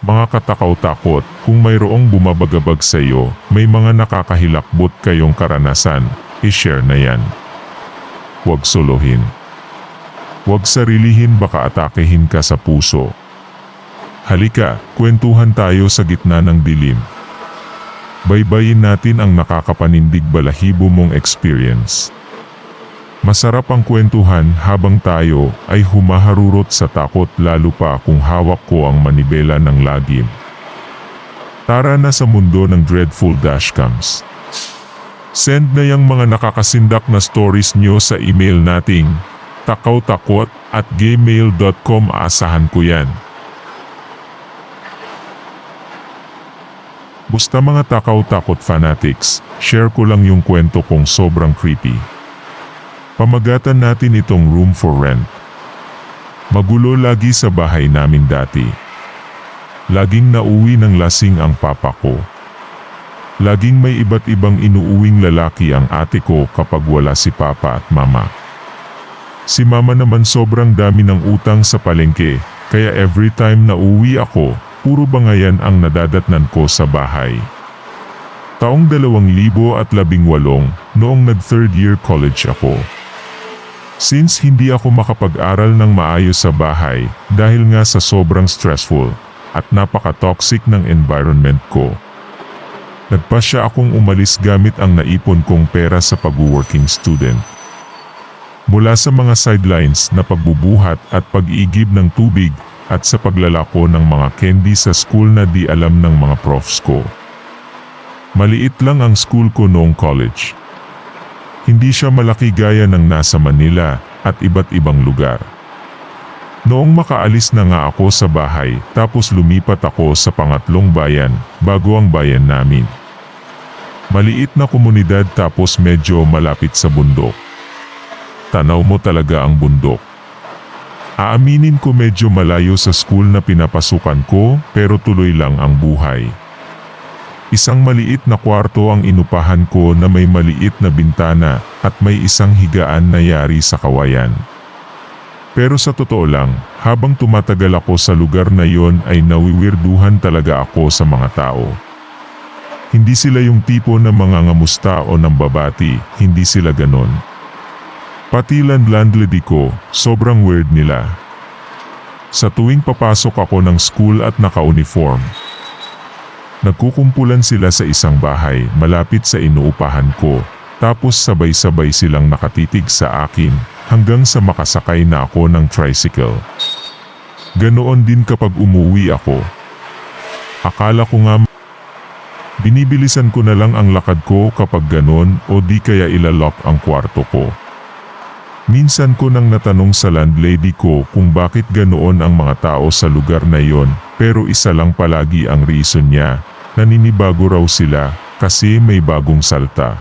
Mga katakaw-takot, kung mayroong bumabagabag sa iyo, may mga nakakahilakbot kayong karanasan, i-share na yan. Huwag solohin. Huwag sarilihin baka atakehin ka sa puso. Halika, kwentuhan tayo sa gitna ng dilim. Baybayin natin ang nakakapanindig balahibo mong experience. Masarap ang kwentuhan habang tayo ay humaharurot sa takot lalo pa kung hawak ko ang manibela ng lagim. Tara na sa mundo ng dreadful dashcams. Send na yung mga nakakasindak na stories nyo sa email nating takawtakot at gmail.com asahan ko yan. Busta mga takaw-takot fanatics, share ko lang yung kwento kong sobrang creepy. Pamagatan natin itong room for rent. Magulo lagi sa bahay namin dati. Laging nauwi ng lasing ang papa ko. Laging may iba't ibang inuuwing lalaki ang ate ko kapag wala si papa at mama. Si mama naman sobrang dami ng utang sa palengke, kaya every time na uwi ako, puro bangayan ang nadadatnan ko sa bahay. Taong 2018 noong nag third year college ako. Since hindi ako makapag-aral ng maayos sa bahay dahil nga sa sobrang stressful at napaka-toxic ng environment ko. Nagpasya akong umalis gamit ang naipon kong pera sa pag-working student. Mula sa mga sidelines na pagbubuhat at pag-igib ng tubig at sa paglalako ng mga candy sa school na di alam ng mga profs ko. Maliit lang ang school ko noong college. Hindi siya malaki gaya ng nasa Manila at iba't ibang lugar. Noong makaalis na nga ako sa bahay tapos lumipat ako sa pangatlong bayan bago ang bayan namin. Maliit na komunidad tapos medyo malapit sa bundok. Tanaw mo talaga ang bundok. Aaminin ko medyo malayo sa school na pinapasukan ko pero tuloy lang ang buhay. Isang maliit na kwarto ang inupahan ko na may maliit na bintana at may isang higaan na yari sa kawayan. Pero sa totoo lang, habang tumatagal ako sa lugar na yon ay nawiwirduhan talaga ako sa mga tao. Hindi sila yung tipo na mga ngamusta o nambabati, hindi sila ganon. Pati landlady ko, sobrang weird nila. Sa tuwing papasok ako ng school at naka-uniform, Nagkukumpulan sila sa isang bahay malapit sa inuupahan ko, tapos sabay-sabay silang nakatitig sa akin hanggang sa makasakay na ako ng tricycle. Ganoon din kapag umuwi ako. Akala ko nga binibilisan ko na lang ang lakad ko kapag ganon o di kaya ilalok ang kwarto ko. Minsan ko nang natanong sa landlady ko kung bakit ganoon ang mga tao sa lugar na yon pero isa lang palagi ang reason niya naninibago raw sila kasi may bagong salta.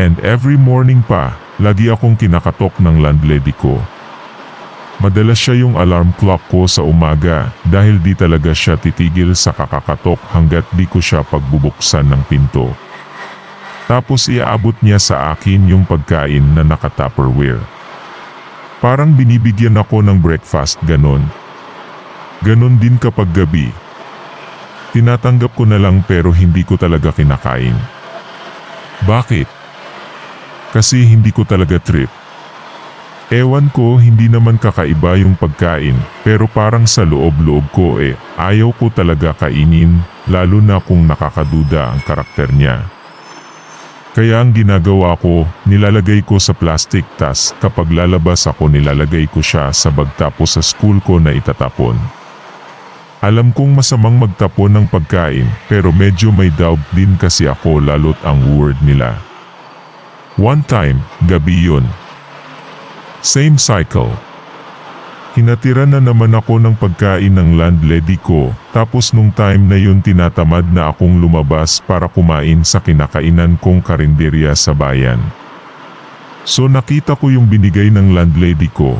And every morning pa, lagi akong kinakatok ng landlady ko. Madalas siya yung alarm clock ko sa umaga dahil di talaga siya titigil sa kakakatok hanggat di ko siya pagbubuksan ng pinto. Tapos iaabot niya sa akin yung pagkain na naka-tupperware. Parang binibigyan ako ng breakfast ganon. Ganon din kapag gabi, Tinatanggap ko na lang pero hindi ko talaga kinakain. Bakit? Kasi hindi ko talaga trip. Ewan ko hindi naman kakaiba yung pagkain pero parang sa loob-loob ko eh ayaw ko talaga kainin lalo na kung nakakaduda ang karakter niya. Kaya ang ginagawa ko, nilalagay ko sa plastic tas kapag lalabas ako nilalagay ko siya sa bag tapos sa school ko na itatapon. Alam kong masamang magtapon ng pagkain pero medyo may doubt din kasi ako lalot ang word nila. One time, gabi yun. Same cycle. Hinatira na naman ako ng pagkain ng landlady ko tapos nung time na yun tinatamad na akong lumabas para kumain sa kinakainan kong karinderya sa bayan. So nakita ko yung binigay ng landlady ko.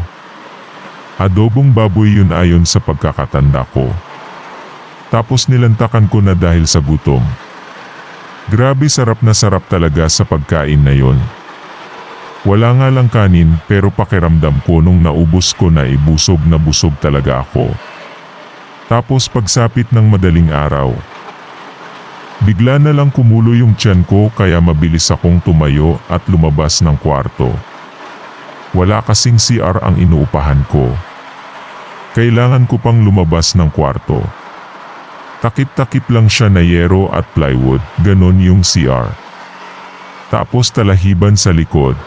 Adobong baboy yun ayon sa pagkakatanda ko. Tapos nilantakan ko na dahil sa gutom. Grabe sarap na sarap talaga sa pagkain na yon. Wala nga lang kanin pero pakiramdam ko nung naubos ko na ibusog na busog talaga ako. Tapos pagsapit ng madaling araw. Bigla na lang kumulo yung tiyan ko kaya mabilis akong tumayo at lumabas ng kwarto. Wala kasing CR ang inuupahan ko. Kailangan ko pang lumabas ng kwarto. Takip-takip lang siya na yero at plywood, ganon yung CR. Tapos talahiban sa likod.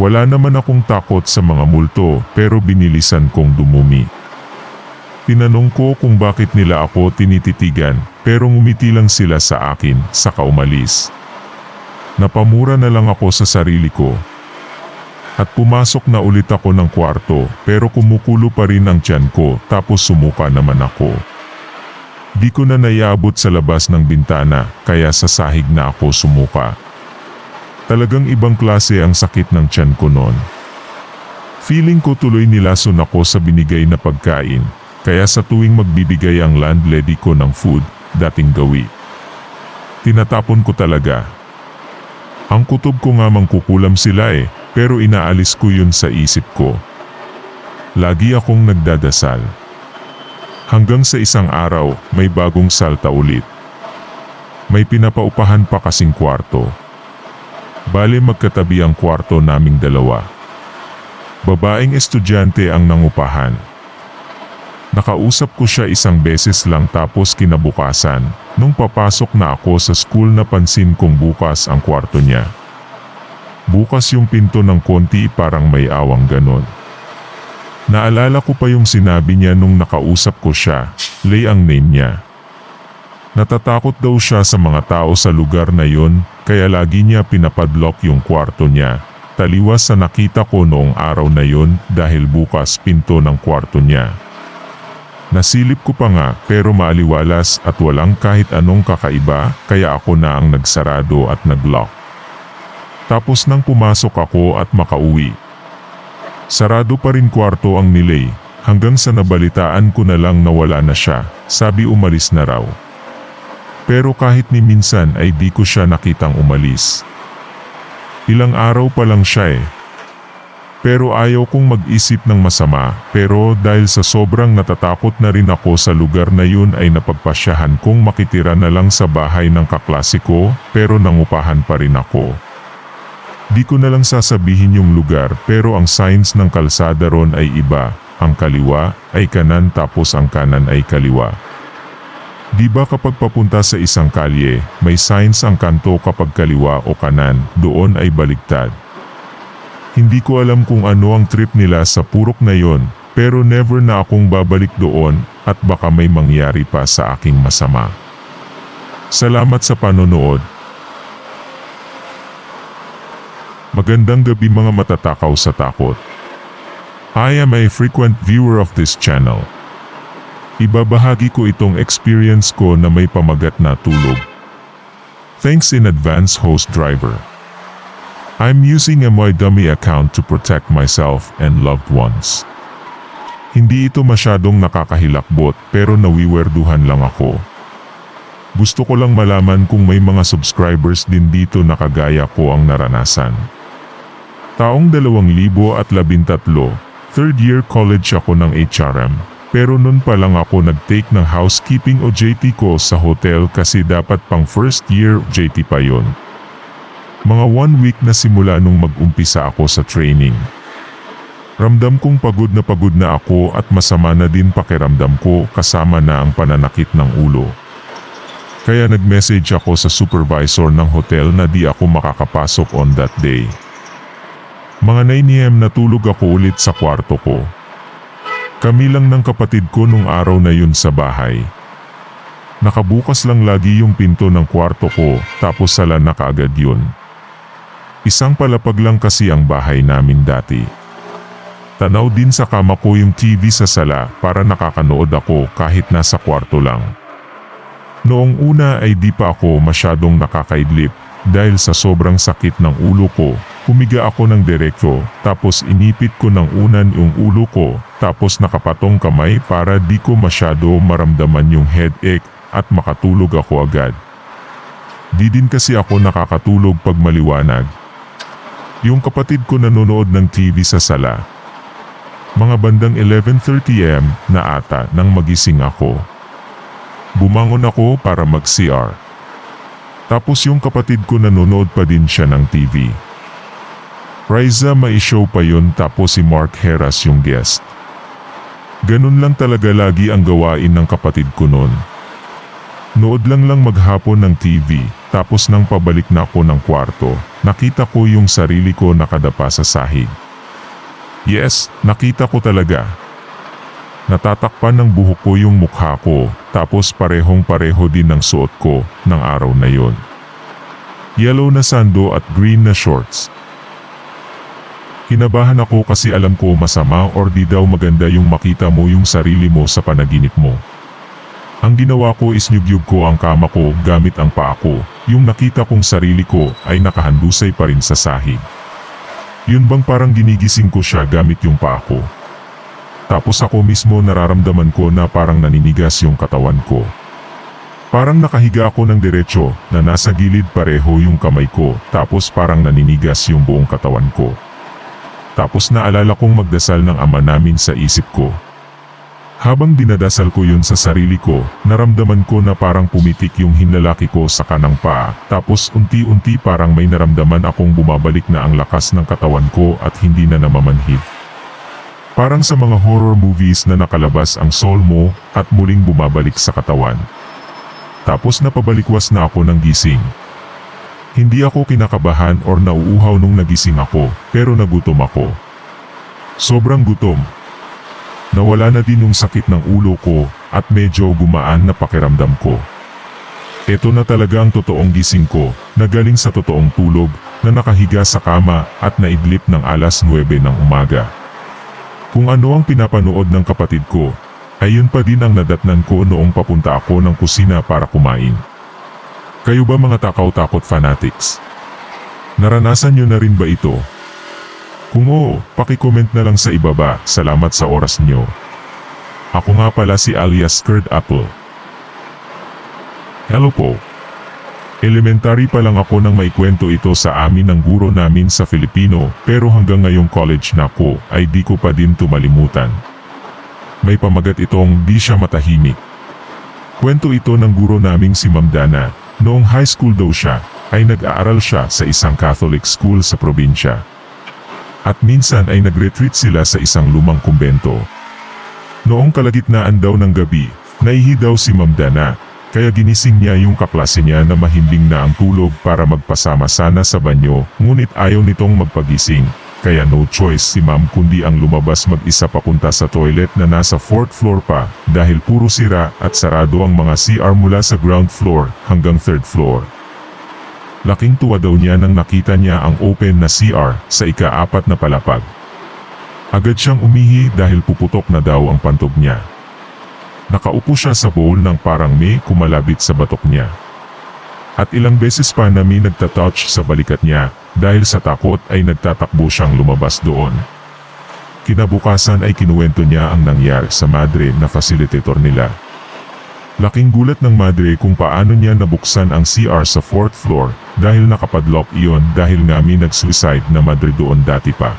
Wala naman akong takot sa mga multo pero binilisan kong dumumi. Tinanong ko kung bakit nila ako tinititigan pero ngumiti lang sila sa akin saka umalis. Napamura na lang ako sa sarili ko. At pumasok na ulit ako ng kwarto pero kumukulo pa rin ang tiyan ko tapos sumuka naman ako. Di ko na naiabot sa labas ng bintana kaya sa sahig na ako sumuka. Talagang ibang klase ang sakit ng tiyan ko noon. Feeling ko tuloy nilason ako sa binigay na pagkain kaya sa tuwing magbibigay ang landlady ko ng food, dating gawi. Tinatapon ko talaga. Ang kutob ko nga mangkukulam sila eh, pero inaalis ko yun sa isip ko. Lagi akong nagdadasal. Hanggang sa isang araw, may bagong salta ulit. May pinapaupahan pa kasing kwarto. Bale magkatabi ang kwarto naming dalawa. Babaeng estudyante ang nangupahan. Nakausap ko siya isang beses lang tapos kinabukasan, nung papasok na ako sa school napansin kong bukas ang kwarto niya. Bukas yung pinto ng konti parang may awang ganon. Naalala ko pa yung sinabi niya nung nakausap ko siya, Lay ang name niya. Natatakot daw siya sa mga tao sa lugar na yon, kaya lagi niya pinapadlock yung kwarto niya. Taliwas sa nakita ko noong araw na yon dahil bukas pinto ng kwarto niya. Nasilip ko pa nga pero maaliwalas at walang kahit anong kakaiba kaya ako na ang nagsarado at naglock. Tapos nang pumasok ako at makauwi. Sarado pa rin kwarto ang nilay hanggang sa nabalitaan ko na lang na wala na siya, sabi umalis na raw. Pero kahit ni minsan ay di ko siya nakitang umalis. Ilang araw pa lang siya eh. Pero ayaw kong mag-isip ng masama, pero dahil sa sobrang natatakot na rin ako sa lugar na yun ay napagpasyahan kong makitira na lang sa bahay ng kaklase ko, pero nangupahan pa rin ako. Di ko na lang sasabihin yung lugar pero ang signs ng kalsada ron ay iba, ang kaliwa ay kanan tapos ang kanan ay kaliwa. Di ba kapag papunta sa isang kalye, may signs ang kanto kapag kaliwa o kanan, doon ay baliktad. Hindi ko alam kung ano ang trip nila sa purok na yon, pero never na akong babalik doon at baka may mangyari pa sa aking masama. Salamat sa panonood. Magandang gabi mga matatakaw sa takot. I am a frequent viewer of this channel. Ibabahagi ko itong experience ko na may pamagat na tulog. Thanks in advance host driver. I'm using a my dummy account to protect myself and loved ones. Hindi ito masyadong nakakahilakbot pero nawiwerduhan lang ako. Gusto ko lang malaman kung may mga subscribers din dito na kagaya ko ang naranasan. Taong 2013, third year college ako ng HRM, pero nun pa lang ako nag-take ng housekeeping o JT ko sa hotel kasi dapat pang first year JT pa yon. Mga one week na simula nung mag-umpisa ako sa training. Ramdam kong pagod na pagod na ako at masama na din pakiramdam ko kasama na ang pananakit ng ulo. Kaya nag-message ako sa supervisor ng hotel na di ako makakapasok on that day. Mga 9am natulog ako ulit sa kwarto ko. Kami lang ng kapatid ko nung araw na yun sa bahay. Nakabukas lang lagi yung pinto ng kwarto ko tapos sala na kaagad yun. Isang palapag lang kasi ang bahay namin dati. Tanaw din sa kama ko yung TV sa sala para nakakanood ako kahit nasa kwarto lang. Noong una ay di pa ako masyadong nakakaidlip dahil sa sobrang sakit ng ulo ko, humiga ako ng direkto tapos inipit ko ng unan yung ulo ko tapos nakapatong kamay para di ko masyado maramdaman yung headache at makatulog ako agad. Di din kasi ako nakakatulog pag maliwanag. Yung kapatid ko nanonood ng TV sa sala. Mga bandang 11.30am na ata nang magising ako. Bumangon ako para mag-CR. Tapos yung kapatid ko nanonood pa din siya ng TV. Riza may show pa yun tapos si Mark Heras yung guest. Ganun lang talaga lagi ang gawain ng kapatid ko noon. Nood lang lang maghapon ng TV, tapos nang pabalik na ako ng kwarto, nakita ko yung sarili ko nakadapa sa sahig. Yes, nakita ko talaga. Natatakpan ng buhok ko yung mukha ko, tapos parehong pareho din ng suot ko ng araw na yon. Yellow na sando at green na shorts. Kinabahan ako kasi alam ko masama or di daw maganda yung makita mo yung sarili mo sa panaginip mo. Ang ginawa ko is nyugyug ko ang kama ko gamit ang paa ko, yung nakita kong sarili ko ay nakahandusay pa rin sa sahig. Yun bang parang ginigising ko siya gamit yung paa ko. Tapos ako mismo nararamdaman ko na parang naninigas yung katawan ko. Parang nakahiga ako ng diretsyo na nasa gilid pareho yung kamay ko tapos parang naninigas yung buong katawan ko. Tapos naalala kong magdasal ng ama namin sa isip ko. Habang dinadasal ko yun sa sarili ko, naramdaman ko na parang pumitik yung hinlalaki ko sa kanang paa, tapos unti-unti parang may naramdaman akong bumabalik na ang lakas ng katawan ko at hindi na namamanhid. Parang sa mga horror movies na nakalabas ang soul mo at muling bumabalik sa katawan. Tapos napabalikwas na ako ng gising. Hindi ako kinakabahan or nauuhaw nung nagising ako, pero nagutom ako. Sobrang gutom. Nawala na din yung sakit ng ulo ko at medyo gumaan na pakiramdam ko. Ito na talaga ang totoong gising ko, na galing sa totoong tulog, na nakahiga sa kama at naidlip ng alas 9 ng umaga. Kung ano ang pinapanood ng kapatid ko, ayun pa din ang nadatnan ko noong papunta ako ng kusina para kumain. Kayo ba mga takaw-takot fanatics? Naranasan nyo na rin ba ito? Kung oo, pakicomment na lang sa ibaba. Salamat sa oras nyo. Ako nga pala si alias Curd Apple. Hello po. Elementary pa lang ako nang maikwento ito sa amin ng guro namin sa Filipino pero hanggang ngayong college na ako ay di ko pa din tumalimutan. May pamagat itong di siya matahimik. Kwento ito ng guro naming si Ma'am Dana. Noong high school daw siya, ay nag-aaral siya sa isang Catholic school sa probinsya. At minsan ay nag-retreat sila sa isang lumang kumbento. Noong kalagitnaan daw ng gabi, naihi daw si Ma'am Dana, kaya ginising niya yung kaklase niya na mahimbing na ang tulog para magpasama sana sa banyo, ngunit ayaw nitong magpagising. Kaya no choice si ma'am kundi ang lumabas mag-isa papunta sa toilet na nasa 4th floor pa dahil puro sira at sarado ang mga CR mula sa ground floor hanggang 3rd floor. Laking tuwa daw niya nang nakita niya ang open na CR sa ika-apat na palapag. Agad siyang umihi dahil puputok na daw ang pantog niya. Nakaupo siya sa bowl ng parang may kumalabit sa batok niya. At ilang beses pa na may nagtatouch sa balikat niya dahil sa takot ay nagtatakbo siyang lumabas doon. Kinabukasan ay kinuwento niya ang nangyari sa madre na facilitator nila. Laking gulat ng madre kung paano niya nabuksan ang CR sa 4th floor dahil nakapadlock iyon dahil nga may nag-suicide na madre doon dati pa.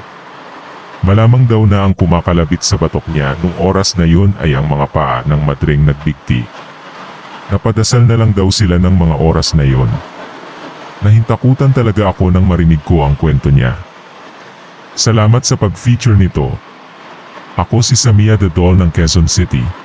Malamang daw na ang kumakalabit sa batok niya nung oras na yun ay ang mga paa ng madring nagbigti. Napadasal na lang daw sila ng mga oras na yon. Nahintakutan talaga ako nang marinig ko ang kwento niya. Salamat sa pag-feature nito. Ako si Samia Doll ng Quezon City.